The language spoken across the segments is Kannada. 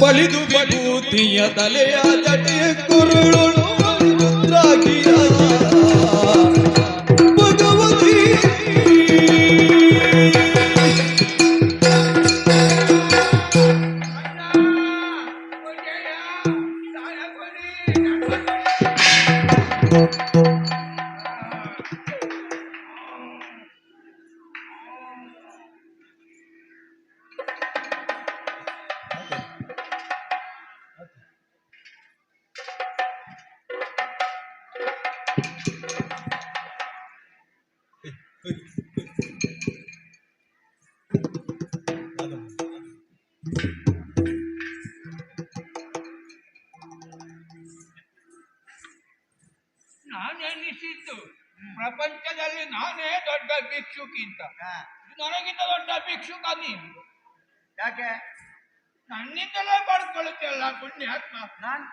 ಬಲಿದು ವಿಭೂತಿಯ ತಲೆಯ ಜಟೆ ಕುರುಳು ರಾಗಿಯ ನಾನೆನಿಸಿದ್ದು ಪ್ರಪಂಚದಲ್ಲಿ ನಾನೇ ದೊಡ್ಡ ಭಿಕ್ಷುಕಿಂತ. ನನಗಿಂತ ದೊಡ್ಡ ಭಿಕ್ಷುಕ ನೀನು. ಯಾಕೆ? ನನ್ನಿಂದಲೇ ಪಡ್ಕೊಳ್ಳುತ್ತೆಲ್ಲ ಪುಣ್ಯಾತ್ಮ. ನಾನ್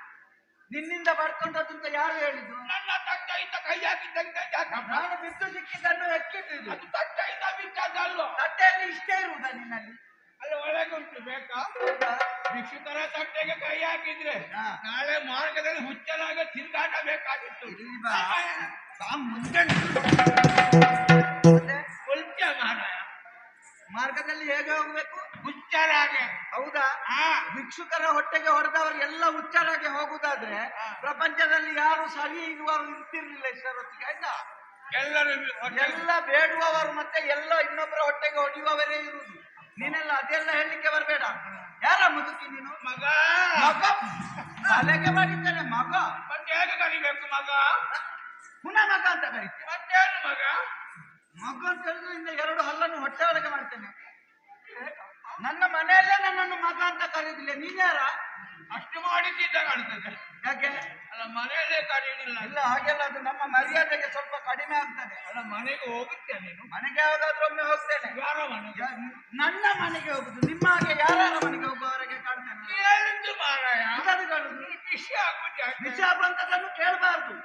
ನಿನ್ನಿಂದ ಬರ್ಕೊಂಡದ್ದು ಅಂತ ಯಾರು ಹೇಳಿದ್ರು ನನ್ನ ತಟ್ಟೆಯಿಂದ ಕೈ ಹಾಕಿದ್ದಂತೆ ನಾನು ಬಿದ್ದು ಸಿಕ್ಕಿದ್ದನ್ನು ಎಕ್ಕಿದ್ದು. ಅದು ತಟ್ಟ ಇಂದ ಬಿಟ್ಟದ್ದಲ್ಲ ತಟ್ಟೆಯಲ್ಲಿ ಇಷ್ಟೇ ಇರುವುದಾ ನಿನ್ನಲ್ಲಿ. ಅಲ್ಲಿ ಒಳಗುಂಟು ಬೇಕಾ? ಭಿಕ್ಷುಕರ ತಟ್ಟೆಗೆ ಕೈ ಹಾಕಿದ್ರೆ. ನಾಳೆ ಮಾರ್ಗದಲ್ಲಿ ಹುಚ್ಚಲಾಗ ತಿರುಗಾಟ ಬೇಕಾಗಿತ್ತು. ಹುಚ್ಚ ಮಾರಾಯ ಮಾರ್ಗದಲ್ಲಿ ಹೇಗೆ ಹೋಗ್ಬೇಕು? ಹುಚ್ಚರಾಗೆ. ಹೌದಾ? ಭಿಕ್ಷುಕರ ಹೊಟ್ಟೆಗೆ ಹೊಡೆದವರು ಎಲ್ಲ ಹುಚ್ಚರಾಗಿ ಹೋಗುದಾದ್ರೆ ಪ್ರಪಂಚದಲ್ಲಿ ಯಾರು ಸರಿ ಇರುವವರು ಇರ್ತಿರ್ಲಿಲ್ಲ ಇಷ್ಟರೊತ್ತಿಗೆ ಆಯ್ತಾ? ಎಲ್ಲರೂ ಎಲ್ಲ ಬೇಡುವವರು ಮತ್ತೆ ಎಲ್ಲ ಇನ್ನೊಬ್ಬರ ಹೊಟ್ಟೆಗೆ ಹೊಡೆಯುವವರೇ ಇರುವುದು. ನೀನೆಲ್ಲ ಅದೆಲ್ಲ ಹೇಳಲಿಕ್ಕೆ ಬರಬೇಡ. ಯಾರ ಮುದುಕಿ ನೀನು? ಮಗ. ಮಗ? ತಲೆಗೆ ಮಾಡಿದ್ದಾನೆ ಮಗ. ಮತ್ತೆ ಹೇಗೆ ಕರಿಬೇಕು ಮಗ. ಪುನಃ ಮಗ ಅಂತ ಕರೀತೆ ಮತ್ತೇನು ಮಗ. ಮಗ ಅಂತ ಹೇಳಿದ್ರಿಂದ ಎರಡು ಹಲ್ಲನ್ನು ಹೊಟ್ಟೆ ಒಳಗೆ ಮಾಡ್ತೇನೆ. ನನ್ನ ಮನೆಯಲ್ಲೇ ನನ್ನನ್ನು ಮಗ ಅಂತ ಕರೀತಿಲ್ಲ ನೀನ್ಯಾರ ಅಷ್ಟು ಮಾಡಿದ್ದ ಕಾಣ್ತದೆ. ಯಾಕೆ? ಅಲ್ಲ ಮನೆಯಲ್ಲೇ ಕರೀಲಿಲ್ಲ ಇಲ್ಲ ಹಾಗೆಲ್ಲ ಅದು ನಮ್ಮ ಮರ್ಯಾದೆಗೆ ಸ್ವಲ್ಪ ಕಡಿಮೆ ಆಗ್ತದೆ. ಅಲ್ಲ ಮನೆಗೆ ಹೋಗುತ್ತೆ ನೀನು? ಮನೆಗೆ ಯಾವಾಗಾದ್ರೂ ಒಮ್ಮೆ ಹೋಗ್ತೇನೆ. ಯಾರ ಮನೆಗೆ? ನನ್ನ ಮನೆಗೆ ಹೋಗುದು ನಿಮ್ಮ ಹಾಗೆ ಯಾರ ಮನೆಗೆ ಹೋಗುವವರೆಗೆ ಕಾಣ್ತೇನೆ? ಕೇಳಿದ್ದು ಮಾರಾಯ. ಎಂತದು ಕಾಣುದು ವಿಷಯ ಆಗುತ್ತೆ? ವಿಷಯ ಬಂದದನ್ನು ಕೇಳಬಾರ್ದು.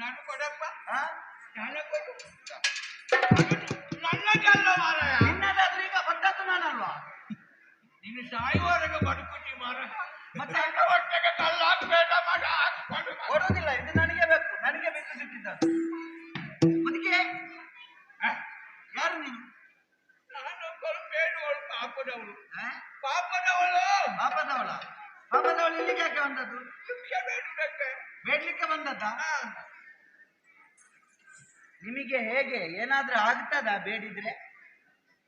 ನಾನು ಕೊಡಪ್ಪ? ನಾನು ಕೊಡು ನನ್ನದಲ್ಲ ಮಾರಾಯ. ನಿನ್ನದಾದ್ರೂ ಈಗ ಬಂದದ್ದು ನಾನಲ್ವಾ? ನೀನು ಸಾಯುವವರೆಗೆ ಬದುಕುತ್ತಿ ಮಾರಾಯ. ಮತ್ತೆ? ಹೊಟ್ಟೆಗೆ ಕಲ್ಲು ಬೇಡ ಮಗ. ಹಾಕ್ಕೊಂಡು ಇದು ನನಗೆ ಬೇಕು ನನಗೆ ಬಿದ್ದು ಸಿಕ್ಕಿದ್ದದ್ದು. ಅದಕ್ಕೆ? ಯಾರು ನೀನು? ನಾನೊಬ್ಬಳು ಬೇಡುವಳು ಪಾಪದವಳು? ಪಾಪದವಳು. ಪಾಪದವಳ? ಪಾಪದವಳು ಇಲ್ಲಿಗೆ ಯಾಕೆ ಬಂದದ್ದು? ಶಿಕ್ಷೆ ಬೇಡಕ್ಕೆ ಬೇಡ್ಲಿಕ್ಕೆ ಬಂದದ್ದಾ. ನಿಮಗೆ ಹೇಗೆ ಏನಾದ್ರೂ ಆಗ್ತದ ಬೇಡಿದ್ರೆ?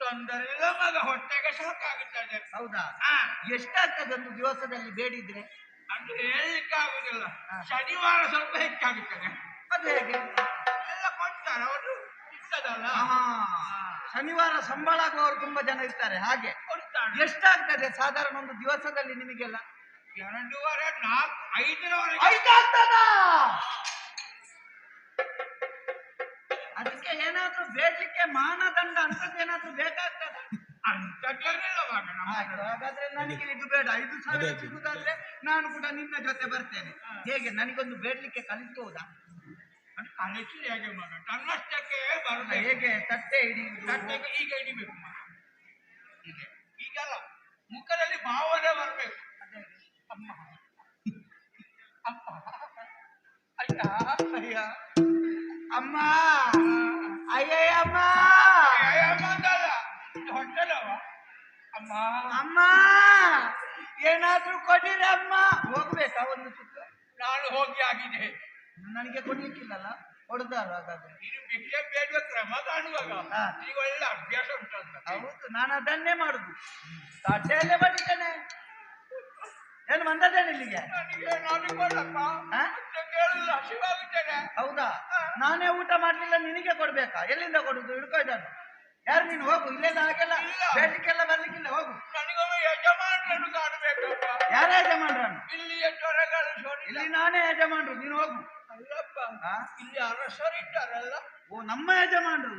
ತೊಂದರೆ ಮಗ ಹೊಟ್ಟೆಗೆ ಸಾಕಾಗುತ್ತದೆ ಹೌದಾ? ಹಾ. ಎಷ್ಟಾಗ್ತದೆ ಒಂದು ದಿವಸದಲ್ಲಿ ಬೇಡಿದ್ರೆ? ಅದು ಹೇಳಲಿಕ್ಕೆ ಆಗುದಿಲ್ಲ. ಶನಿವಾರ ಸ್ವಲ್ಪ ಹೆಚ್ಚಾಗುತ್ತದೆ ಅದು ಹೇಗೆ? ಎಲ್ಲ ಕೊಡ್ತಾರೆ ಅವರು ಇರ್ತದಲ್ಲ. ಶನಿವಾರ ಸಂಬಳ ಆಗುವವರು ತುಂಬಾ ಜನ ಇರ್ತಾರೆ ಹಾಗೆ? ಎಷ್ಟಾಗ್ತದೆ ಸಾಧಾರಣ ಒಂದು ದಿವಸದಲ್ಲಿ ನಿಮಗೆಲ್ಲ? ಎರಡೂವರೆ ನಾಲ್ಕು ಐದರವರೆಗೆ. ಐದಾಗ್ತದ? ಅದಕ್ಕೆ ಏನಾದ್ರೂ ಬೇಡ್ಲಿಕ್ಕೆ ಮಾನದಂಡ ಅಂತದ್ದೇನಾದ್ರೂ ಏನಾದ್ರೂ ಬೇಕಾಗ್ತದೆ? ಹಾಗಾದ್ರೆ ನನಗೆ ಇದು ಬೇಡ. ಐದು ಸಾವಿರ ಸಿಗುದಾದ್ರೆ ನಾನು ಕೂಡ ನಿನ್ನ ಜೊತೆ ಬರ್ತೇನೆ. ಹೇಗೆ? ನನಗೊಂದು ಬೇಡ್ಲಿಕ್ಕೆ ಕಲಿಸಬಹುದಾ ಕಲಿಸಿ ಹೇಗೆ ಮಗ? ತನ್ನಷ್ಟಕ್ಕೆ ಬರಬೇಕು. ಹೇಗೆ? ತಟ್ಟೆ ಇಡಿ. ತಟ್ಟೆಗೆ ಈಗ ಹಿಡಿಬೇಕು ಮಗ. ಹೀಗೆ. ಈಗಲ್ಲ ಮುಖದಲ್ಲಿ ಭಾವನೆ ಬರಬೇಕು. ಅಮ್ಮ. ಅಮ್ಮ. ಅಯ್ಯ. ಅಯ್ಯ. ಅಮ್ಮ. ಇದು ಹೊಟ್ಟೆಲವ ಅಮ್ಮ. ಅಮ್ಮ. ಏನಾದ್ರೂ ಕೊಡಿರಿ ಅಮ್ಮ? ಹೋಗ್ಬೇಕಾ ಒಂದು ಸುತ್ತ? ನಾನು ಹೋಗಿ ಆಗಿದೆ. ನನಗೆ ಕೊಡ್ಲಿಕ್ಕಿಲ್ಲಲ್ಲ? ಹೊಡೆದಲ್ಲ ಹಾಗಾದ್ರೆ. ನೀನು ಭಿಕ್ಷೆ ಬೇಡುವ ಕ್ರಮ ಕಾಣುವಾಗ. ಈಗ ಒಳ್ಳೆ ಅಭ್ಯಾಸ ಉಂಟಂತ ಹೌದು ನಾನು ಅದನ್ನೇ ಮಾಡುದು. ತಟ್ಟೆಯಲ್ಲೇ ಬಡಿತೇನೆ ಏನು ಬಂದದ್ದೇನೆ ಇಲ್ಲಿಗೆ? ಹೌದಾ? ನಾನೇ ಊಟ ಮಾಡ್ಲಿಲ್ಲ ನಿನಗೆ ಕೊಡ್ಬೇಕಾ? ಎಲ್ಲಿಂದ ಕೊಡುದು? ಹಿಡ್ಕೋ ಇದನ್ನು. ಯಾರು ನೀನು? ಹೋಗು ಇಲ್ಲೆಲ್ಲ ಹಾಗೆಲ್ಲ ಬೇಡಿಕೆಲ್ಲ ಬೇಡ್ಲಿಕ್ಕೆಲ್ಲ ಬರ್ಲಿಕ್ಕಿಲ್ಲ ಹೋಗು. ಯಾರ ಯಜಮಾನ್ರನ್ನು? ಇಲ್ಲಿ ನಾನೇ ಯಜಮಾನ್ರು ನೀನು ಹೋಗು? ಇಲ್ಲಿ ಅರಸರಿದ್ದಾರಲ್ಲ. ಓ ನಮ್ಮ ಯಜಮಾನ್ರು.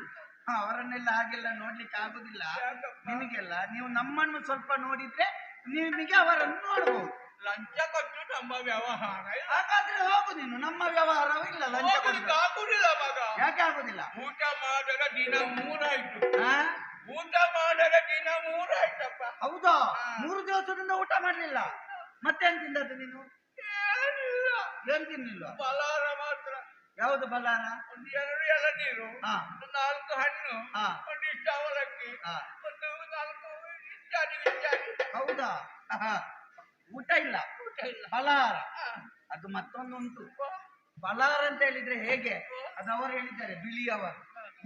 ಅವರನ್ನೆಲ್ಲ ಹಾಗೆಲ್ಲ ನೋಡ್ಲಿಕ್ಕೆ ಆಗುದಿಲ್ಲ? ನಿಮಗೆಲ್ಲ ನೀವು ನಮ್ಮನ್ನು ಸ್ವಲ್ಪ ನೋಡಿದ್ರೆ ನಿಮಗೆ ಅವರನ್ನು ನೋಡ್ಬೋದು. ಲಂಚ ಕೊಟ್ಟು ನಮ್ಮ ವ್ಯವಹಾರ ಇಲ್ಲ. ಹಾಗಾದ್ರೆ ಹೋಗು ನೀನು ನಮ್ಮ ವ್ಯವಹಾರವೂ ಇಲ್ಲ ಲಂಚ ಹೋಗ್ಲಿಕ್ಕೆ. ಆಗುದಿಲ್ಲ ಮಗ ಯಾಕೆ ಆಗುದಿಲ್ಲ ಊಟ ಮಾಡದ ದಿನ ಮೂರಾಯ್ತು ಹಾ? ಊಟ ಮಾಡದ ದಿನ ಮೂರಾಯ್ತಪ್ಪ ಹೌದಾ ಮೂರು ದಿವಸದಿಂದ ಊಟ ಮಾಡ್ಲಿಲ್ಲ ಮತ್ತೇನ್ ತಿಂದದ್ದು ನೀನು ಏನಿಲ್ಲ ಏನ್ ತಿನ್ನಿಲ್ಲ ಬಲಾರ ಮಾತ್ರ ಯಾವುದು ಬಲ್ಲಾರ ಒಂದು ಎರಡು ಎಳನೀರು ಹಾ. ಒಂದು ನಾಲ್ಕು ಹಣ್ಣು ಹಾ. ಇಷ್ಟ ಅವಲಕ್ಕಿ ಹಾ. ಒಂದು ನಾಲ್ಕು ಇತ್ಯಾದಿ ಇತ್ಯಾದಿ ಹೌದಾ. ಊಟ ಇಲ್ಲ. ಊಟ ಇಲ್ಲ. ಹಾ. ಅದು ಮತ್ತೊಂದುಂಟು. ಬಲಾರ ಅಂತ ಹೇಳಿದ್ರೆ ಹೇಗೆ? ಅದು ಅವರು ಹೇಳಿದ್ದಾರೆ ಬಿಳಿಯವರು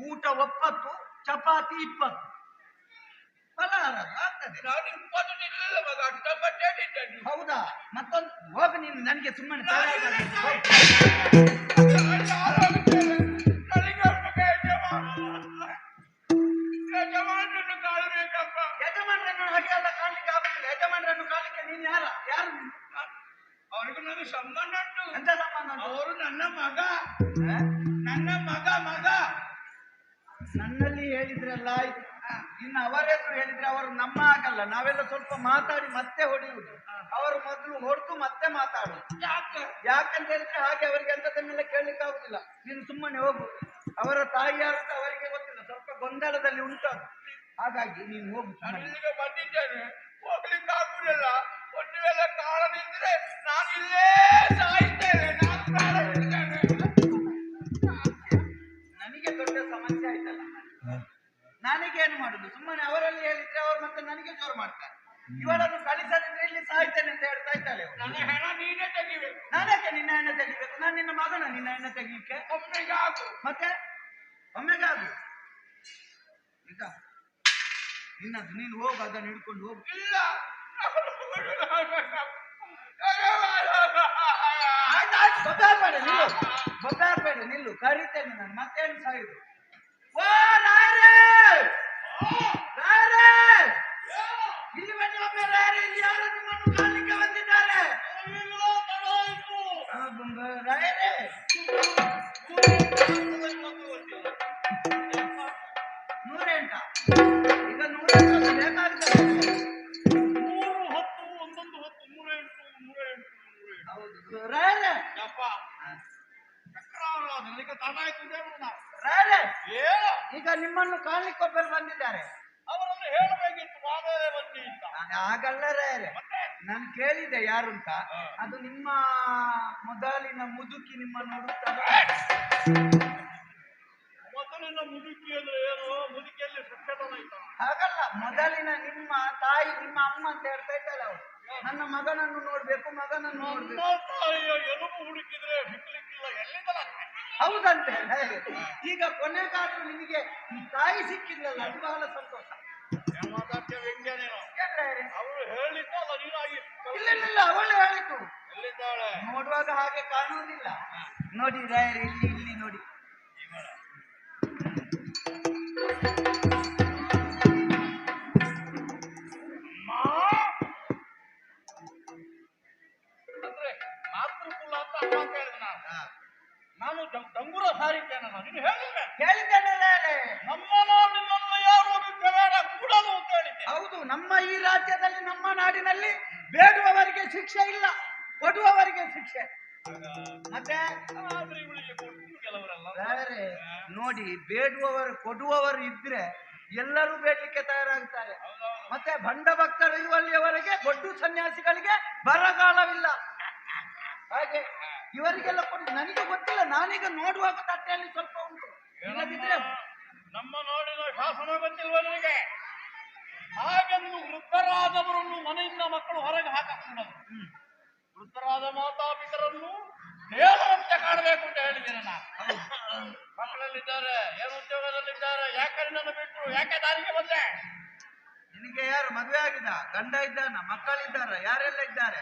ಊಟ ಒಪ್ಪತ್ತು ಚಪಾತಿ ಇಪ್ಪತ್ತು. ಅದು ಆಗ್ತದೆ. ನಾನು ಇಪ್ಪತ್ತು ತಿನ್ನಲಿಲ್ಲ ಮಗ ಅಷ್ಟಪಟ್ಟೆ ತಿಂದದ್ದು ಹೌದಾ? ಮತ್ತೊಂದು ಹೋಗ ನೀನು ನನಗೆ ಸುಮ್ಮನೆ ಸ್ವಲ್ಪ ಮಾತಾಡಿ ಮತ್ತೆ ಹೊಡೆಯುವುದು. ಅವರು ಮೊದಲು ಹೊಡೆದು ಮತ್ತೆ ಮಾತಾಡು ಯಾಕೆ? ಯಾಕಂತ ಹೇಳಿದ್ರೆ ಹಾಗೆ ಅವರಿಗೆ ಎಂತದನ್ನೆಲ್ಲ ಕೇಳಲಿಕ್ಕೆ ಆಗುದಿಲ್ಲ. ನೀನು ಸುಮ್ಮನೆ ಹೋಗು. ಅವರ ತಾಯಿ ಯಾರು ಅಂತ ಅವರಿಗೆ ಗೊತ್ತಿಲ್ಲ. ಸ್ವಲ್ಪ ಗೊಂದಲದಲ್ಲಿ ಉಂಟು ಅದು. ಹಾಗಾಗಿ ನೀನು ಹೋಗು ಇಲ್ಲಿಗೆ ಬಂದಿದ್ದೇನೆ. ಹೋಗ್ಲಿಕ್ಕೆ ಆಗುದಿಲ್ಲ. ಒಂದು ವೇಳೆ ಕಾರಣದಿದ್ರೆ ನಾನು ಇಲ್ಲೇ ಸಾಯ್ತೇನೆ ನಾನು ಪ್ರಾಣ ಬಿಡ್ತೇನೆ ನನಗೆ ದೊಡ್ಡ ಸಮಸ್ಯೆ ಆಯ್ತಲ್ಲ. ನನಗೇನು ಮಾಡುದು? ಸುಮ್ಮನೆ ಅವರಲ್ಲಿ ಹೇಳಿದ್ರೆ ಅವರು ಮತ್ತೆ ನನಗೆ ಜೋರು ಮಾಡ್ತಾರೆ. ಇವಳನ್ನು ಕಳಿಸದಿದ್ರೆ ಇಲ್ಲಿ ಸಾಯ್ತೇನೆ ಅಂತ ಹೇಳ್ತಾ ಇದ್ದಾಳೆ. ನನ್ನ ಹೆಣ ನೀನೇ ತೆಗಿಬೇಕು. ನಾನಕ್ಕೆ ನಿನ್ನ ಹೆಣ್ಣೆ ತೆಗಿಬೇಕು? ನಾನು ನಿನ್ನ ಮಗನ ನಿನ್ನ ಹೆಣ್ಣೆ ತೆಗಿಲಿಕ್ಕೆ? ಒಮ್ಮೆಗೆ ಆಗು ಮತ್ತೆ? ಒಮ್ಮೆಗೆ ಅದು ಈಗ ನಿನ್ನದು ನೀನು ಹೋಗು ಅದನ್ನು ಹಿಡ್ಕೊಂಡು ಹೋಗು. ಇಲ್ಲ. ಆಯ್ತಾಯ್ತು ಗೊತ್ತಾಗ್ಬೇಡ ನಿಲ್ಲು. ಗೊತ್ತಾಗ್ಬೇಡ ನಿಲ್ಲು. ಕರಿತೇನೆ ನಾನು. ಮತ್ತೇನು ಸಾಯಿದು? ಓ ರಾಯರೇ ಇಲ್ಲಿ ಹೌದಂತೆ. ಈಗ ಕೊನೆಗಾದ್ರು ನಿಮಗೆ ತಾಯಿ ಸಿಕ್ಕಿದ್ಲಲ್ಲ ಅದು ಬಹಳ ಸಂತೋಷ? ಅವರು ಇಲ್ಲ ಇಲ್ಲ ಇಲ್ಲ ಅವಳು ಹೇಳಿತು ಎಲ್ಲಿದ್ದಾಳೆ? ನೋಡುವಾಗ ಹಾಗೆ ಕಾಣುವುದಿಲ್ಲ. ನೋಡಿ ರಾಯರೇ ಇಲ್ಲಿ ಇಲ್ಲಿ ನೋಡಿ. ನೋಡಿ ಬೇಡುವವರು ಕೊಡುವವರು ಇದ್ರೆ ಎಲ್ಲರೂ ಬೇಡಲಿಕ್ಕೆ ತಯಾರಾಗ್ತಾರೆ. ಮತ್ತೆ ಭಂಡ ಭಕ್ತರು ಇರುವಲ್ಲಿಯವರೆಗೆ ದೊಡ್ಡ ಸನ್ಯಾಸಿಗಳಿಗೆ ಬರಗಾಲವಿಲ್ಲ. ಹಾಗೆ ಇವರಿಗೆಲ್ಲ ಕೊಡಿ ನನಗೆ ಗೊತ್ತಿಲ್ಲ ನಾನೀಗ ನೋಡುವಾಗ ತಟ್ಟೆಯಲ್ಲಿ ಸ್ವಲ್ಪ ಉಂಟು. ಇಲ್ಲದಿದ್ರೆ ನಮ್ಮ ನೋಡಿದ ಶಾಸನ ಬಂದಿಲ್ವ ನನಗೆ? ಹಾಗೆಂದು ವೃದ್ಧರಾದವರನ್ನು ಮನೆಯಿಂದ ಮಕ್ಕಳು ಹೊರಗೆ ಹಾಕக்கூಡದು ಹ್ಮ್. ವೃದ್ಧರಾದ ಮಾತಾಪಿತರನ್ನು ನೇರವಂತೆ ಕಾಣಬೇಕು ಅಂತ ಹೇಳಿದ್ದೀನಿ ನಾನು. ಮಕ್ಕಳಲ್ಲಿದ್ದಾರೆ ಏನು ಉದ್ಯೋಗದಲ್ಲಿದ್ದಾರೆ ಯಾಕೆ ನನ್ನ ಬಿಟ್ಟು ಯಾಕೆ ದಾರಿಗೆ ಬಂದೆ? ನಿನಗೆ ಯಾರು ಮದುವೆ ಆಗಿದ್ದ? ಗಂಡ ಇದ್ದಾನ? ಮಕ್ಕಳಿದ್ದಾರ? ಯಾರೆಲ್ಲ ಇದ್ದಾರೆ?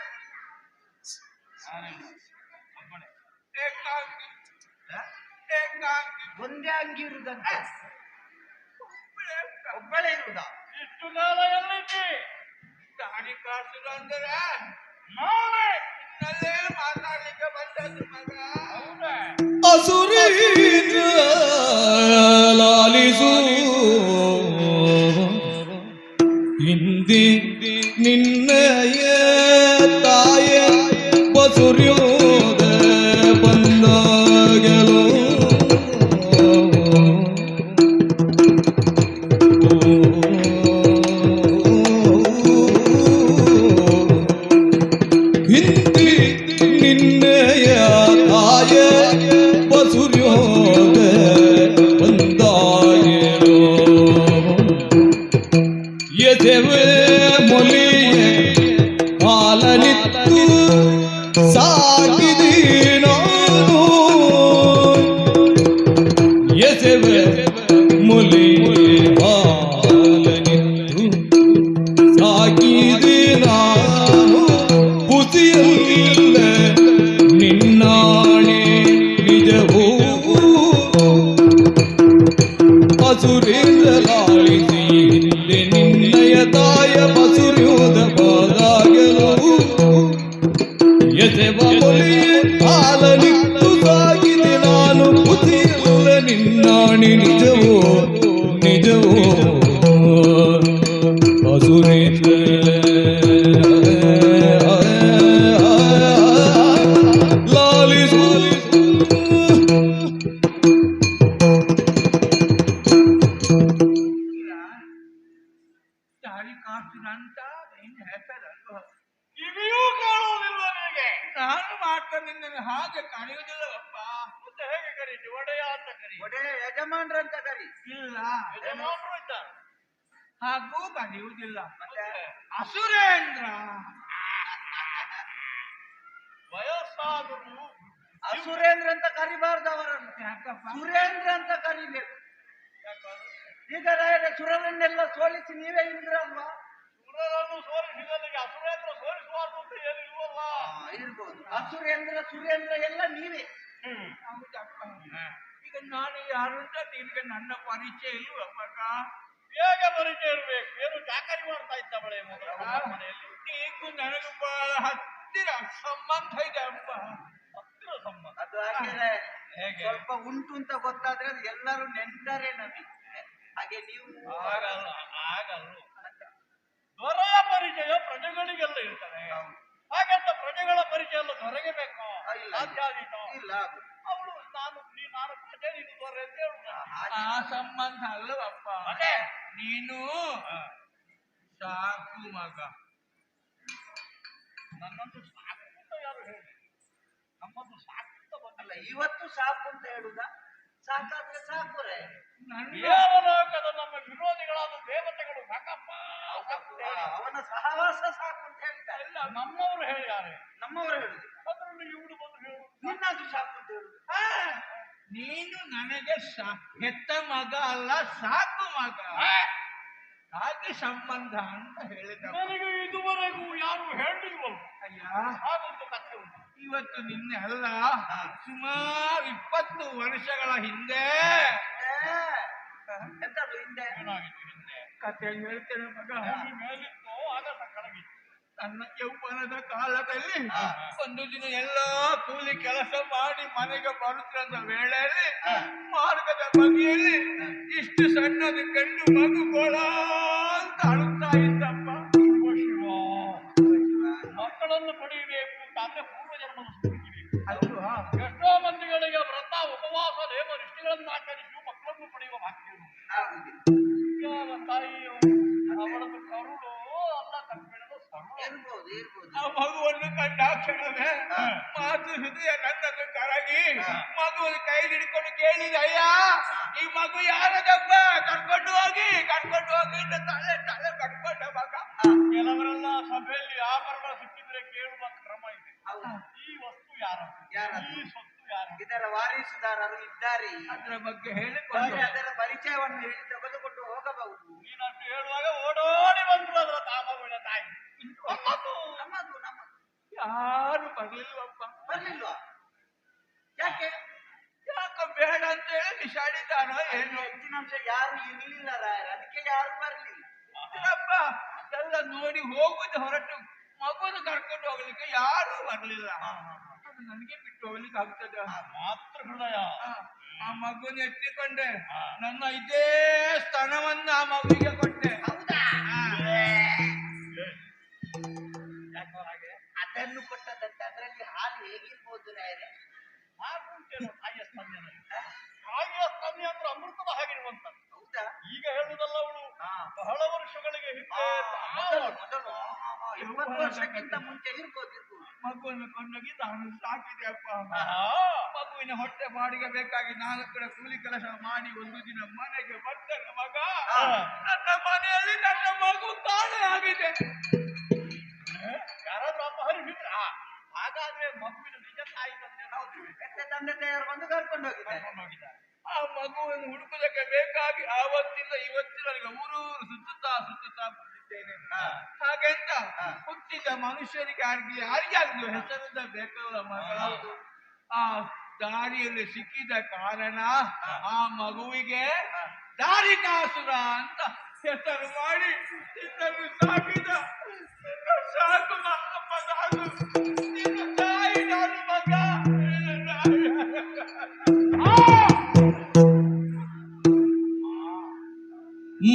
ಒಂದೇ ಅಂಗಿ ಇರುದಂತೆ ಒಬ್ಬಳೇ ಇರುವುದಾ? ಇಷ್ಟು ಕಾಲ ಎಲ್ಲಿದ್ದಿ? ದಾಡಿ ಕಾಸಿಲ್ಲ ಅಂದರೆ? ನಾನೇ. ಅಸುರೀಂದ್ರ ಲಾಲಿಸು. Te veo, ನಾನು ಮಾಡ್ಕೊಂಡು ನಿನ್ನನ್ನು ಹಾಗೆ ಕರೆಯುವುದಿಲ್ಲವಪ್ಪ ಮತ್ತೆ ಹೇಗೆ ಕರೀತಿ ಒಡೆಯ ಅಂತ ಕರಿ ಒಡೆಯ ಯಜಮಾನ್ರಂತ ಕರಿ ಇಲ್ಲ ಯಜಮಾನ್ರು ಇದ್ದಾರೆ. ಹಾಗೂ ಕರೆಯುವುದಿಲ್ಲ ಮತ್ತೆ ಅಸುರೇಂದ್ರ. ವಯಸ್ಸಾದರು ಅಸುರೇಂದ್ರ ಅಂತ ಕರಿಬಾರ್ದು ಅವರನ್ನು. ಸುರೇಂದ್ರ ಅಂತ ಕರಿಬೇಕು. ಈಗ ರಾಯರ ಸುರರನ್ನೆಲ್ಲ ಸೋಲಿಸಿ ನೀವೇ ಇಂದ್ರ ಅಲ್ವಾ? ಸೋಲಿಸಿ ಸೋಲಿಸಿದಲ್ಲಿಗೆ ಅಸುರೇಂದ್ರ ಸೋಲಿಸಬಾರ್ದು ಅಂತ ಏನಿಲ್ವಲ್ಲ ಇರ್ಬೋದು. ಅಸುರೇಂದ್ರ ಸುರೇಂದ್ರ ಎಲ್ಲ ನೀವೇ. ಈಗ ನಾನು ಯಾರು ಅಂತ ನಿಮಗೆ ನನ್ನ ಪರಿಚಯ ಇಲ್ವ ಹೇಗೆ ಪರಿಚಯ ಇರ್ಬೇಕು. ಏನು ಚಾಕರಿ ಮಾಡ್ತಾ ಇದ್ದ ಬಳೆ ಮೊದಲು ಮನೆಯಲ್ಲಿ. ನೀಗೂ ನನಗೂ ಬಹಳ ಹತ್ತಿರ ಸಂಬಂಧ ಇದೆ ಅಪ್ಪ. ಹತ್ತಿರ ಸಂಬಂಧ. ಅದು ಹಾಗೆ ಹೇಗೆ? ಸ್ವಲ್ಪ ಉಂಟು ಅಂತ ಗೊತ್ತಾದ್ರೆ ಅದು ಎಲ್ಲರೂ ನೆಂಟರೆ ನಮಗೆ. ಹಾಗೆ ನೀವು ಆಗಲ್ಲ ಆಗಲ್ಲ ದೊರೆಯ ಪರಿಚಯ ಪ್ರಜೆಗಳಿಗೆಲ್ಲ ಇರ್ತದೆ ಹಾಗಂತ ಪ್ರಜೆಗಳ ಪರಿಚಯ ಎಲ್ಲ ದೊರಗೆ ಬೇಕು? ಇಲ್ಲ. ನಾನು ನೀ ನಾನು ಪ್ರಜೆ ನೀನು ದೊರೆ ಅಂತ ಹೇಳುದ ಆ ಸಂಬಂಧ ಅಲ್ಲವಪ್ಪ. ಮತ್ತೆ? ನೀನು ಸಾಕು ಮಗ. ನನ್ನದು ಸಾಕು ಅಂತ ಯಾರು ಹೇಳಿ? ನಮ್ಮದು ಸಾಕು ಅಂತ ಅಲ್ಲ ಬಂದಿಲ್ಲ ಇವತ್ತು ಸಾಕು ಅಂತ ಹೇಳುದ? ಸಾಕಾದ್ರೆ ಸಾಕು ರೇ ದೇವಲೋಕದ ನಮ್ಮ ವಿರೋಧಿಗಳಾದ ದೇವತೆಗಳು ಸಾಕಪ್ಪ ಸಾಕು ಅವನ ಸಹವಾಸ ಸಾಕು ಅಂತ ಹೇಳ್ತಾರೆ. ಇಲ್ಲ ನಮ್ಮವರು ಹೇಳ್ಯಾರೆ. ನಮ್ಮವರು ಹೇಳುದು ಅದರಲ್ಲಿ ಇವರು ಬಂದು ಹೇಳುದು. ನಿನ್ನದು ಸಾಕು ನೀನು ನನಗೆ ಹೆತ್ತ ಮಗ ಅಲ್ಲ ಸಾಕು ಮಗ. ಹಾಗೆ ಸಂಬಂಧ ಅಂತ ಹೇಳಿದ ನನಗೆ ಇದುವರೆಗೂ ಯಾರು ಹೇಳಿಲ್ವಲ್ಲ? ಅಯ್ಯ. ಹಾಗೊಂದು ಕಥೆ ಉಂಟು. ಇವತ್ತು ನಿನ್ನೆ ಅಲ್ಲ ಸುಮಾರು ಇಪ್ಪತ್ತು ವರ್ಷಗಳ ಹಿಂದೆ. ಹಿಂದೆ? ಕಥೆ ಹೇಳ್ತೇನೆ ಮಗ ಕೆಳಗಿತ್ತು ನನ್ನ ಯೌವನದ ಕಾಲದಲ್ಲಿ ಒಂದು ದಿನ ಎಲ್ಲ ಕೂಲಿ ಕೆಲಸ ಮಾಡಿ ಮನೆಗೆ ಬರುತ್ತಿದ್ದ ವೇಳೆಯಲ್ಲಿ ಮಾರ್ಗದ ಬಗೆಯಲ್ಲಿ ಇಷ್ಟು ಸಣ್ಣದು ಗಂಡು ಮಗು ಗೋಳ ಅಂತ ಅಳುತ್ತಾ ಇದ್ದಪ್ಪ. ಶಿವ. ಮಕ್ಕಳನ್ನು ಪಡೆಯಬೇಕು ಅಂತ ಅಂದ್ರೆ ಪೂರ್ವ ಜನ್ಮದ ಸ್ಮೃತಿ ಬೇಕು ಅಲ್ವಾ ಎಷ್ಟೋ ಮಂದಿಗಳಿಗೆ ವ್ರತ ಉಪವಾಸ ದೇವ ನಿಷ್ಠೆಗಳನ್ನು ಆಚರಿಸಿ ಮಕ್ಕಳನ್ನು ಪಡೆಯುವ ಭಾಗ್ಯ. ತಾಯಿಯು ಅವಳನ್ನು ಆ ಮಗುವನ್ನು ಕಂಡಾಕ್ಷಣವೇ ಮಾತು ಹೃದಯ ನನ್ನನ್ನು ಕರಗಿ ಮಗುವನ್ನು ಕೈ ಹಿಡ್ಕೊಂಡು ಕೇಳಿದ ಅಯ್ಯ ಈ ಮಗು ಯಾರದಪ್ಪ ಕರ್ಕೊಂಡು ಹೋಗಿ ಕರ್ಕೊಂಡು ಹೋಗಿ ತಲೆ ತಲೆ ಕಟ್ಕೊಂಡ ಮಗ. ಕೆಲವರೆಲ್ಲ ಸಭೆಯಲ್ಲಿ ಆಭರಣ ಸಿಕ್ಕಿದ್ರೆ ಕೇಳುವ ಕ್ರಮ ಇದೆ. ಈ ವಸ್ತು ಯಾರ? ಈ ಸ್ವತ್ತು ಯಾರ ಇದರ ವಾರಿಸುದಾರರು ಇದ್ದಾರೆ. ಅದರ ಬಗ್ಗೆ ಹೇಳಿಕೊಂಡು. ಅದರ ಪರಿಚಯವನ್ನು ಹೇಳಿ ತೆಗೆದುಕೊಂಡು ಹೋಗಬಹುದು. ನೀನಷ್ಟು ಹೇಳುವಾಗ ತಾಮಗುವಿನ ತಾಯಿ. ನಮ್ಮದು. ನಮ್ಮದು ನಮ್ಮದು. ಯಾರು ಬರ್ಲಿಲ್ವಪ್ಪ? ಬರ್ಲಿಲ್ವಾ? ಯಾಕೆ? ಯಾಕ ಬೇಡ ಅಂತ ಹೇಳಿ ಬಿಸಾಡಿದಾರೋ ಏನು. ಹೆಚ್ಚಿನಾಂಶ ಯಾರು ಇರ್ಲಿಲ್ಲ ರಾಯರ್. ಅದಕ್ಕೆ ಯಾರು ಬರ್ಲಿಲ್ಲ? ಅಪ್ಪ ಎಲ್ಲ ನೋಡಿ ಹೋಗುದು ಹೊರಟು. ಮಗುವನ್ನು ಕರ್ಕೊಂಡು ಹೋಗ್ಲಿಕ್ಕೆ ಯಾರು ಬರ್ಲಿಲ್ಲ. ಅದು ನನಗೆ ಬಿಟ್ಟು ಹೋಗ್ಲಿಕ್ಕೆ ಆಗ್ತದ. ಮಾತ್ರ ಹೃದಯ ಆ ಮಗುನ ಎತ್ತಿಕೊಂಡೆ. ನನ್ನ ಇದೇ ಸ್ಥಾನವನ್ನ ಆ ಮಗುವಿಗೆ ಕೊಟ್ಟೆ. ಹೌದಾ? ಅದನ್ನು ಕೊಟ್ಟದಂತೆ ಅದರಲ್ಲಿ ಹಾಲು ಹೇಗಿರ್ಬೋದು ಉಂಟೇನೋ ತಾಯಿಯ ಸ್ತನ್ಯದಲ್ಲಿ ತಾಯಿಯ ಸ್ತನ್ಯ ಅಂದ್ರೆ ಅಮೃತದ ಹಾಗಿರುವಂತ ಹೌದಾ? ಈಗ ಹೇಳುದಲ್ಲ ಅವಳು ಬಹಳ ವರ್ಷಗಳಿಗೆ ಹಿಂದೆ ಮೊದಲು ಇಪ್ಪತ್ತು ವರ್ಷಕ್ಕಿಂತ ಮುಂಚೆ ಇರ್ಬೋದು ಮಗುವನ್ನು ಕೊಂಡೋಗಿ ನಾನು ಸಾಕಿದೆ ಅಪ್ಪ ಮಗುವಿನ ಹೊಟ್ಟೆ ಬಾಡಿಗೆ ಬೇಕಾಗಿ ನಾಲ್ಕು ಕಡೆ ಕೂಲಿ ಕೆಲಸ ಮಾಡಿ ಒಂದು ದಿನ ಮನೆಗೆ ಬಂದ ಮಗ. ನನ್ನ ಮನೆಯಲ್ಲಿ ನನ್ನ ಮಗು ತಾಳೆ ಆಗಿದೆ. ಹಾಗಾದ್ರೆ ಮಗುವಿನ ನಿಜ ತಾಯಿ ತಂದೆ ಹೌದು ಮತ್ತೆ ತಂದೆ ತಾಯಿಯವರು ಬಂದು ಕರ್ಕೊಂಡು ಹೋಗಿದ್ದಾರೆ. ಕರ್ಕೊಂಡು ಹೋಗಿದ್ದಾರೆ ಆ ಮಗುವನ್ನು ಹುಡುಕುದಕ್ಕೆ ಬೇಕಾಗಿ ಆವತ್ತಿಂದ ಇವತ್ತಿನವರೆಗೆ ಊರೂರು ಸುತ್ತುತ್ತಾ ಸುತ್ತುತ್ತಾ ಬಂದಿದ್ದೇನೆ. ಹಾಗೆಂತ. ಹುಟ್ಟಿದ ಮನುಷ್ಯರಿಗೆ ಯಾರಿಗೆ ಯಾರಿಗಾದ್ರು ಹೆಸರದ ಬೇಕಲ್ಲ ಮಗಳ. ಆ ದಾರಿಯಲ್ಲಿ ಸಿಕ್ಕಿದ ಕಾರಣ ಆ ಮಗುವಿಗೆ ದಾರಿಕಾಸುರ ಅಂತ ಹೆಸರು ಮಾಡಿ ನಿನ್ನನ್ನು ಸಾಕಿದ. ಸಾಕು ಮಗಪ್ಪ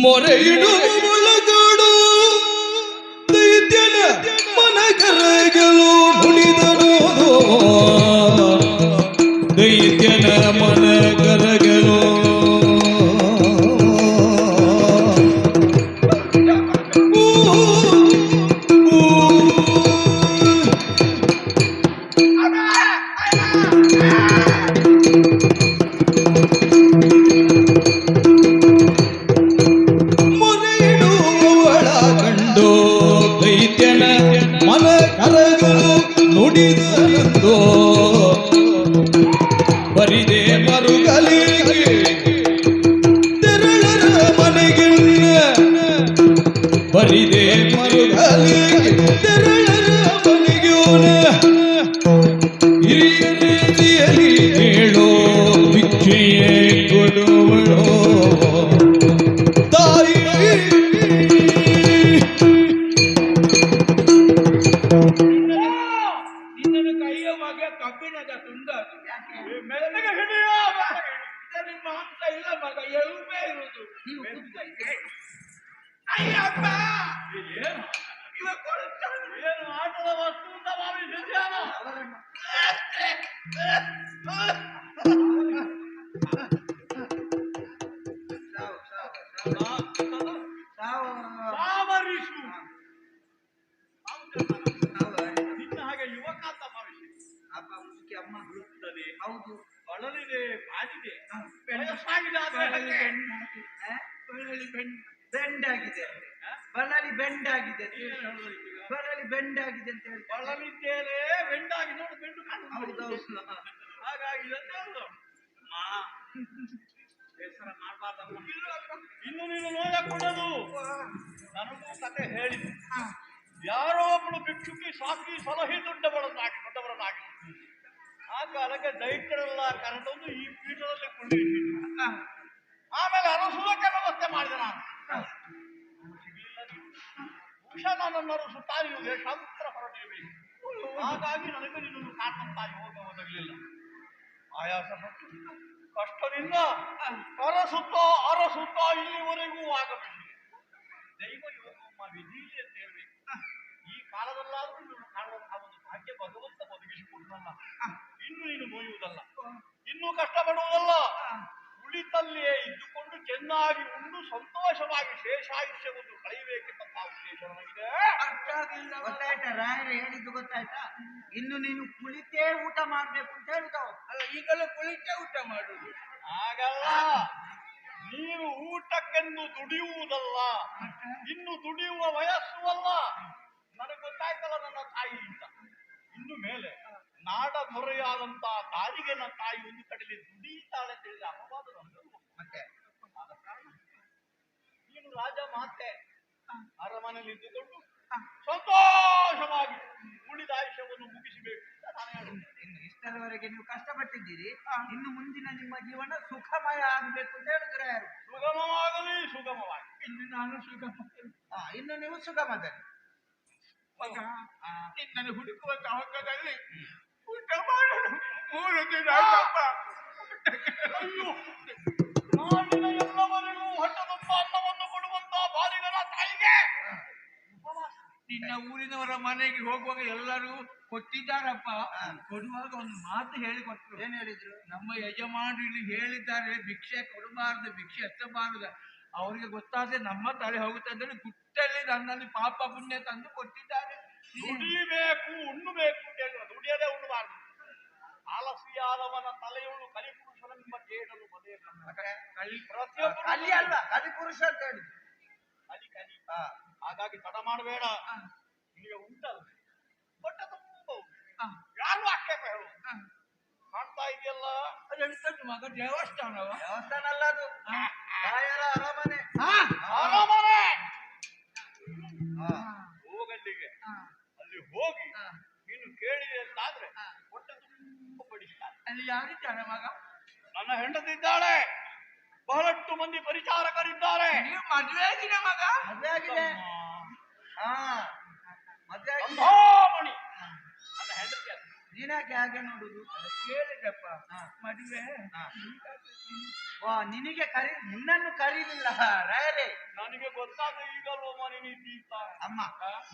ಮೊರೆ ಇಡುವ Oh నేను ఆటల వస్తుందా చేశాను ಭಿಕ್ಷುಕಿ ಸಾಕಿ ಸಲಹೆ ದೊಡ್ಡವಳನ್ನಾಗಿ ದೊಡ್ಡವರನ್ನಾಗಿ ಆ ಕಾಲಕ್ಕೆ ದೈತ್ಯರೆಲ್ಲ ಕರೆದೊಂದು ಈ ಪೀಠದಲ್ಲಿ ಕುಳಿ ಆಮೇಲೆ ಅರಸುವುದಕ್ಕೆ ವ್ಯವಸ್ಥೆ ಮಾಡಿದೆ ನಾನು. ಬಹುಶಃ ನನ್ನನ್ನು ಅರಸುತ್ತಾ ನೀವು ದೇಶಾಂತರ ಹೊರಟಿರಬೇಕು ಹಾಗಾಗಿ ನನಗೆ ನಿನ್ನನ್ನು ಕಾಣುತ್ತಾಗಿ ಹೋಗ ಒದಗಲಿಲ್ಲ ಆಯಾಸ ಕಷ್ಟದಿಂದ ಅರಸುತ್ತೋ ಅರಸುತ್ತೋ ಇಲ್ಲಿವರೆಗೂ ಆಗಬೇಕು ದೈವ ಯೋಗಮ್ಮ ಹೇಳ್ಬೇಕು ಈ ಕಾಲದಲ್ಲಾದ್ರೂ ನೀನು ಕಾಣುವಂತಹ ಒಂದು ಭಾಗ್ಯ ಭಗವಂತ ಒದಗಿಸಿಕೊಟ್ಟನಲ್ಲ ಇನ್ನು ನೀನು ನೋಯುವುದಲ್ಲ. ಇನ್ನೂ ಕಷ್ಟಪಡುವುದಲ್ಲ. ಉಳಿತಲ್ಲಿಯೇ ಇದ್ದುಕೊಂಡು ಚೆನ್ನಾಗಿ ಉಂಡು ಸಂತೋಷವಾಗಿ ಶೇಷಾಯುಷ್ಯವನ್ನು ಕಳೆಯಬೇಕೆಂಬ ಉದ್ದೇಶ ನನಗಿದೆ. ಗೊತ್ತಾಯ್ತಾ? ರಾಯರು ಹೇಳಿದ್ದು ಗೊತ್ತಾಯ್ತಾ? ಇನ್ನು ನೀನು ಕುಳಿತೇ ಊಟ ಮಾಡ್ಬೇಕು ಅಂತ ಹೇಳ್ತಾವ ಅಲ್ಲ ಈಗಲೂ ಕುಳಿತೇ ಊಟ ಮಾಡುದು ಹಾಗಲ್ಲ. ನೀನು ಊಟಕ್ಕೆಂದು ದುಡಿಯುವುದಲ್ಲ. ಇನ್ನು ದುಡಿಯುವ ವಯಸ್ಸು ಅಲ್ಲ. ನನಗೆ ಗೊತ್ತಾಯ್ತಲ್ಲ ನನ್ನ ತಾಯಿ ಅಂತ. ಇನ್ನು ಮೇಲೆ ನಾಡ ಮೊರೆಯಾದಂತ ತಾಯಿಗೆ ನನ್ನ ತಾಯಿ ಒಂದು ಕಡೆಯಲ್ಲಿ ದುಡಿಯುತ್ತಾಳೆ ಅಂತ ಹೇಳಿದ ಅಪವಾದ? ಮತ್ತೆ ನೀನು ರಾಜ ಮಾತೆ. ಅರಮನೆಯಲ್ಲಿ ಇದ್ದುಕೊಂಡು ಸಂತೋಷವಾಗಿ ಉಳಿದ ಆಯುಷ್ಯವನ್ನು ಮುಗಿಸಬೇಕು ಇಷ್ಟರವರೆಗೆ ನೀವು ಕಷ್ಟಪಟ್ಟಿದ್ದೀರಿ. ಇನ್ನು ಮುಂದಿನ ನಿಮ್ಮ ಜೀವನ ಸುಖಮಯ ಆಗಬೇಕು ಅಂತ ಹೇಳಿದ್ರೆ ಯಾರು? ಸುಗಮವಾಗಲಿ ಸುಗಮವಾಗಿ. ಇನ್ನು ನಾನು ಸುಖ ಆ, ಇನ್ನು ನೀವು ಸುಗಮದಲ್ಲಿ. ಮಗ ನಿನ್ನನ್ನು ಹುಡುಕುವ ತವಕದಲ್ಲಿ ಊಟ ಮಾಡಲು ಮೂರು ದಿನ ಆಯ್ತಪ್ಪ. ಅಯ್ಯೋ. ನಾಡಿನ ಅನ್ನವನ್ನು ಕೊಡುವಂತ ಬಾಲಿಗನ ತಾಯಿಗೆ. ನಿನ್ನ ಊರಿನವರ ಮನೆಗೆ ಹೋಗುವಾಗ ಎಲ್ಲರೂ ಕೊಟ್ಟಿದ್ದಾರಪ್ಪ. ಕೊಡುವಾಗ ಒಂದು ಮಾತು ಹೇಳಿಕೊಟ್ರು ಏನ್ ಹೇಳಿದ್ರು? ನಮ್ಮ ಯಜಮಾನರು ಇಲ್ಲಿ ಹೇಳಿದ್ದಾರೆ ಭಿಕ್ಷೆ ಕೊಡಬಾರದು ಭಿಕ್ಷೆ ಎತ್ತಬಾರದು. ಅವರಿಗೆ ಗೊತ್ತಾದ್ರೆ ನಮ್ಮ ತಲೆ ಹೋಗುತ್ತೆ ಅಂದ್ರೆ ಗುಟ್ಟಲ್ಲಿ ನನ್ನಲ್ಲಿ ಪಾಪ ಪುಣ್ಯ ತಂದು ಕೊಟ್ಟಿದ್ದಾರೆ. ದುಡಿಬೇಕು ಉಣ್ಣಬೇಕು ಅಂತ ಹೇಳಿದ್ರು ದುಡಿಯದೆ ಉಣ್ಣಬಾರದು. ಆಲಸಿಯಾದವನ ತಲೆಯುಳು ಕಲಿಪುರುಷನೆಂಬ ಕೇಳಲು ಬದೇ ಮತ್ತೆ ಕಲಿ ಪ್ರತಿಯೊಬ್ಬರು ಅಲ್ಲಿ ಅಲ್ವಾ ಕಲಿ ಪುರುಷ ಅಂತ ಹೇಳಿದ್ರು. ಕಲಿ ಕಲಿ. ಹಾಗಾಗಿ ತಡ ಮಾಡಬೇಡ. ನಿಮಗೆ ಉಂಟಲ್ಲ. ಬಟ್ಟ ತುಂಬ ಯಾರು ಆಕ್ಷೇಪ ಹೇಳು. ಕಾಣ್ತಾ ಇದೆಯಲ್ಲ? ಅದು ಮಗ ದೇವಸ್ಥಾನ ದೇವಸ್ಥಾನ ಅಲ್ಲ ಅದು. ರಾಯರ ಅರಮನೆ. ಹಾ. ಇನ್ನು ಕೇಳಿದೆ ಅಂತಾದ್ರೆ ಹೊಟ್ಟೆ ತುಂಬ ಬಡಿಸ್ತಾರೆ ಅಲ್ಲಿ ಯಾರಿದ್ದಾನೆ ಮಗ ನನ್ನ ಹೆಂಡತಿದ್ದಾಳೆ. ಬಹಳಷ್ಟು ಮಂದಿ ಪರಿಚಾರಕರಿದ್ದಾರೆ. ನೀವು ಮದುವೆ ಆಗಿದೆ ಮಗ? ಮದ್ವೆ ಆಗಿದೆ ಹಾ. ಮದ್ವೆ ಆಗಿದೆ ನೀನ್ಯಾಕೆ ಹಾಗೆ ನೋಡುದು? ಕೇಳಿದಪ್ಪ. ಮದುವೆ. ವಾ ನಿನಗೆ ಕರಿ ನಿನ್ನನ್ನು ಕರೀಲಿಲ್ಲ. ರೇ ನನಗೆ ಗೊತ್ತಾದ ಈಗಲ್ವಮ್ಮ ಮನೆ ಅಮ್ಮ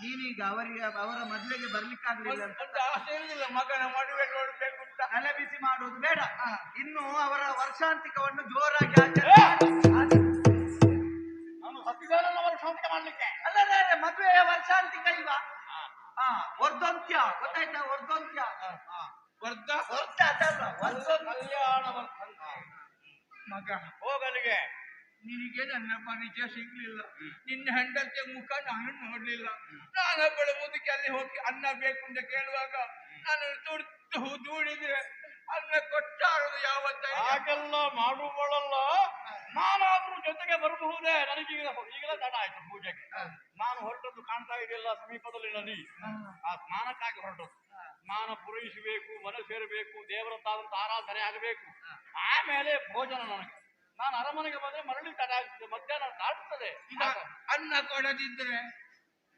ನೀನೀಗ ಅವರಿಗೆ ಅವರ ಮದುವೆಗೆ ಬರ್ಲಿಕ್ಕಾಗ್ಲಿಲ್ಲ ಆಸೆ ಮಗನ ಮದುವೆ ನೋಡ್ಬೇಕು ಅಂತ. ತಲೆ ಬಿಸಿ ಮಾಡುವುದು ಬೇಡ. ಇನ್ನು ಅವರ ವರ್ಷಾಂತಿಕವನ್ನು ಜೋರಾಗಿ ಆಚರಣೆ ನಿನಗೆ ನನ್ನ ಪರಿಚಯ ಸಿಗ್ಲಿಲ್ಲ. ನಿನ್ನ ಹೆಂಡತಿಯ ಮುಖ ನಾನು ನೋಡ್ಲಿಲ್ಲ. ನಾನು ಮುದುಕಿ ಅಲ್ಲಿ ಹೋಗಿ ಅನ್ನ ಬೇಕು ಅಂತ ಕೇಳುವಾಗ ನಾನು ದುಡ್ಡು ದೂಡಿದ್ರೆ ಅನ್ನ ಕೊಟ್ಟಾರದು ಯಾವತ್ತ ಹಾಗೆಲ್ಲ ಮಾಡುವಳಲ್ಲ. ನಾನಾದ್ರೂ ಜೊತೆಗೆ ಬರಬಹುದೇ? ನನಗೀಗ ಈಗಲೇ ತಡ ಆಯ್ತು ಪೂಜೆಗೆ. ನಾನು ಹೊರಟದ್ದು ಕಾಣ್ತಾ ಇದೆಯಲ್ಲ ಸಮೀಪದಲ್ಲಿ ನದಿ ಆ ಸ್ನಾನಕ್ಕಾಗಿ ಹೊರಟದ್ದು. ಸ್ನಾನ ಪೂರೈಸಬೇಕು ಮನಸ್ಸೇರಬೇಕು ದೇವರ ತಾವಂತ ಆರಾಧನೆ ಆಗಬೇಕು. ಆಮೇಲೆ ಭೋಜನ ನನಗೆ. ನಾನು ಅರಮನೆಗೆ ಬಂದ್ರೆ ಮರಳಿ ತಡ ಆಗ್ತದೆ ಮಧ್ಯಾಹ್ನ ದಾಟ್ತದೆ. ಈಗ ಅನ್ನ ಕೊಡದಿದ್ರೆ?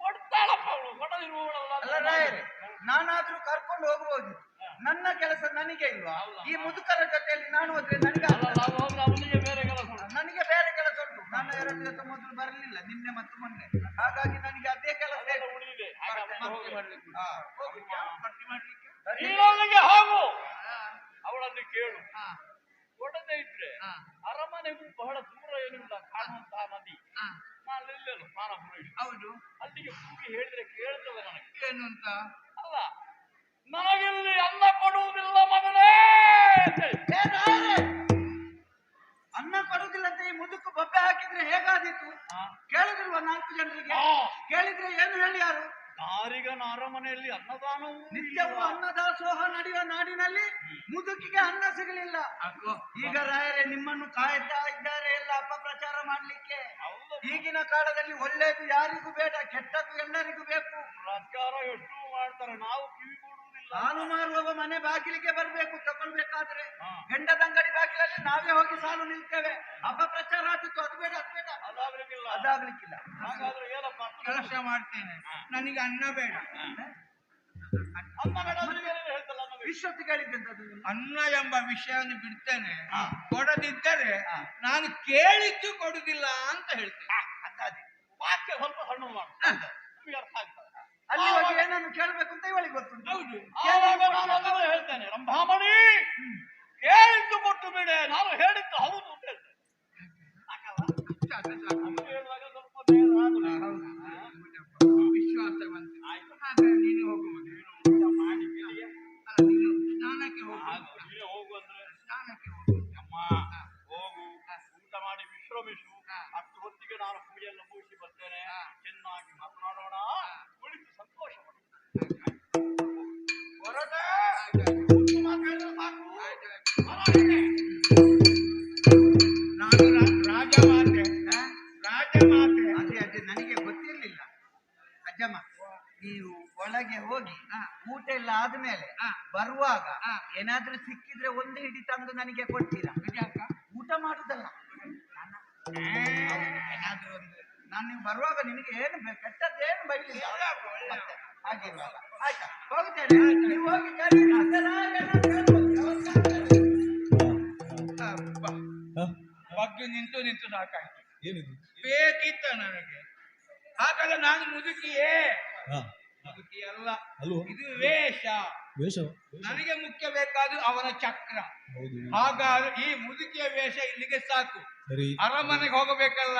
ಕೊಡ್ತಾಳಪ್ಪ ಅವಳು ಕೊಡದಿರುವವಳಲ್ಲ ನಾನಾದ್ರೂ ಕರ್ಕೊಂಡು ಹೋಗ್ಬೋದು. ನನ್ನ ಕೆಲಸ ನನಗೆ ಇಲ್ವಾ? ಈ ಮುದುಕರ ಜೊತೆಯಲ್ಲಿ ನಾನು ಹೋದ್ರೆ ನನಗೆ ಅವನಿಗೆ ಬೇರೆ ಕೆಲಸ ಉಂಟು. ನನಗೆ ಬೇರೆ ಕೆಲಸ ಉಂಟು. ನಾನು ಎರಡು ದಿವಸ ಮೊದಲು ಬರಲಿಲ್ಲ ನಿನ್ನೆ ಮತ್ತು ಮೊನ್ನೆ. ಹಾಗಾಗಿ ನನಗೆ ಅದೇ ಕೆಲಸ. ಉಳಿದಿದೆ. ಮಾಡ್ಲಿಕ್ಕೆ ಹೋಗು. ಅವಳಲ್ಲಿ ಕೇಳು. ಕೊಡದೆ ಇದ್ರೆ ಅರಮನೆಗೂ ಬಹಳ ದೂರ ಏನಿಲ್ಲ ಕಾಣುವಂತಹ ನದಿ. ನಾನು ಇಲ್ಲ ಸ್ನಾನ ಪೂರೈಸಿ ಹೌದು. ಅಲ್ಲಿಗೆ ಹೋಗಿ ಹೇಳಿದ್ರೆ ಕೇಳ್ತದೆ ನನಗೆ. ಏನು ಅಂತ ಅಲ್ಲ ನನಗಿಲ್ಲಿ ಅನ್ನ ಕೊಡುವುದಿಲ್ಲ ಮಗನೇ. ಅನ್ನ ಕೊಡುದಿಲ್ಲ ಅಂತ ಈ ಮುದುಕು ಬೊಬ್ಬೆ ಹಾಕಿದ್ರೆ ಹೇಗಾದೀತು? ಕೇಳಿದ್ರು ಕೇಳುದಿಲ್ವಾ ನಾಲ್ಕು ಜನರಿಗೆ? ಕೇಳಿದ್ರೆ ಏನು ಹೇಳಿ ಯಾರು? ಯಾರಿಗನ ಅರಮನೆಯಲ್ಲಿ ಅನ್ನದಾನ ನಿತ್ಯವೂ ಅನ್ನದಾಸೋಹ ನಡೆಯುವ ನಾಡಿನಲ್ಲಿ ಮುದುಕಿಗೆ ಅನ್ನ ಸಿಗಲಿಲ್ಲ. ಈಗ ರಾಯರೇ ನಿಮ್ಮನ್ನು ಕಾಯ್ತಾ ಇದ್ದಾರೆ ಎಲ್ಲ ಅಪಪ್ರಚಾರ ಮಾಡ್ಲಿಕ್ಕೆ. ಈಗಿನ ಕಾಲದಲ್ಲಿ ಒಳ್ಳೇದು ಯಾರಿಗೂ ಬೇಡ ಕೆಟ್ಟದ್ದು ಎಲ್ಲರಿಗೂ ಬೇಕು. ಪ್ರಚಾರ ಎಷ್ಟು ಮಾಡ್ತಾರೆ. ನಾವು ಕಿವಿ ಹಾಲು ಮಾರುವವ ಮನೆ ಬಾಗಿಲಿಗೆ ಬರ್ಬೇಕು ತಗೊಳ್ಬೇಕಾದ್ರೆ ಹೆಂಡದ ಗಂಡದ ಅಂಗಡಿ ಬಾಗಿಲಲ್ಲಿ ನಾವೇ ಹೋಗಿ ಸಾಲು ನಿಲ್ತೇವೆ. ಅಪಪ್ರಚಾರ ಆಗ್ತಿತ್ತು ಅದು ಬೇಡ ಅದು ಬೇಡ. ಅದಾಗ್ಲಿಕ್ಕಿಲ್ಲ. ಅದಾಗ್ಲಿಕ್ಕಿಲ್ಲ. ಹಾಗಾದ್ರೆ ಏನಪ್ಪ? ಕೆಲಸ ಮಾಡ್ತೇನೆ. ನನಗೆ ಅನ್ನ ಬೇಡ. ಅನ್ನ ಎಂಬ ವಿಷಯವನ್ನು ಬಿಡ್ತೇನೆ. ಕೊಡದಿದ್ದರೆ ನಾನು ಕೇಳಿದ್ದು ಕೊಡುದಿಲ್ಲ ಅಂತ ಹೇಳ್ತೇನೆ. ವಾಕ್ಯ ಸ್ವಲ್ಪ ಮಾಡು. ಅರ್ಥ ಆಗ್ತದೆ. ಅಲ್ಲಿ ಕೇಳ್ಬೇಕು ಅಂತ ಇವಳಿಗೆ ಗೊತ್ತುಂಟು. ಹೌದು. ಆವಾಗ ನಾನು ಅದನ್ನು ಹೇಳ್ತೇನೆ. ರಂಭಾಮಣಿ ಕೇಳಿದ್ದು ಕೊಟ್ಟು ಬಿಡೆ. ನಾನು ಹೇಳಿದ್ದು ಹೌದು. ಎಲ್ಲ ಆದ್ಮೇಲೆ ಬರುವಾಗ ಏನಾದ್ರೂ ಸಿಕ್ಕಿದ್ರೆ ಒಂದು ಹಿಡಿ ತಂದು ನನಗೆ ಕೊಡ್ತೀರಾ? ಊಟ ಮಾಡುದಲ್ಲ. ಏನಾದ್ರೂ ಒಂದು ನಾನು ನೀವು ಬರುವಾಗ ನಿಮಗೆ ಏನು ಕೆಟ್ಟದ್ದೇನು ಬೈಲಿ ಆಯ್ತಾ? ಹೋಗ್ತೇನೆ. ನೀವು ಹೋಗಿ. ಬಗ್ಗೆ ನಿಂತು ನಿಂತು ಸಾಕಾಯ್ತು. ಏನಿದು? ಬೇಕಿತ್ತ ನನಗೆ. ಹಾಗಲ್ಲ ನಾನು ಮುದುಕಿಯೇ. ಅಲ್ವೋ? ಇದು ವೇಷ. ವೇಷ? ನನಗೆ ಮುಖ್ಯ ಬೇಕಾದ ಅವನ ಚಕ್ರ. ಹೌದು ಹಾಗಾದ್ರೆ ಈ ಮುದುಕಿಯ ವೇಷ ಇಲ್ಲಿಗೆ ಸಾಕು. ಅರಮನೆಗೆ ಹೋಗಬೇಕಲ್ಲ?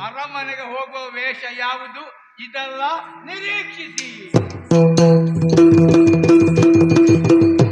ಅರಮನೆಗೆ ಹೋಗುವ ವೇಷ ಯಾವುದು? ಇದೆಲ್ಲ ನಿರೀಕ್ಷಿಸಿ.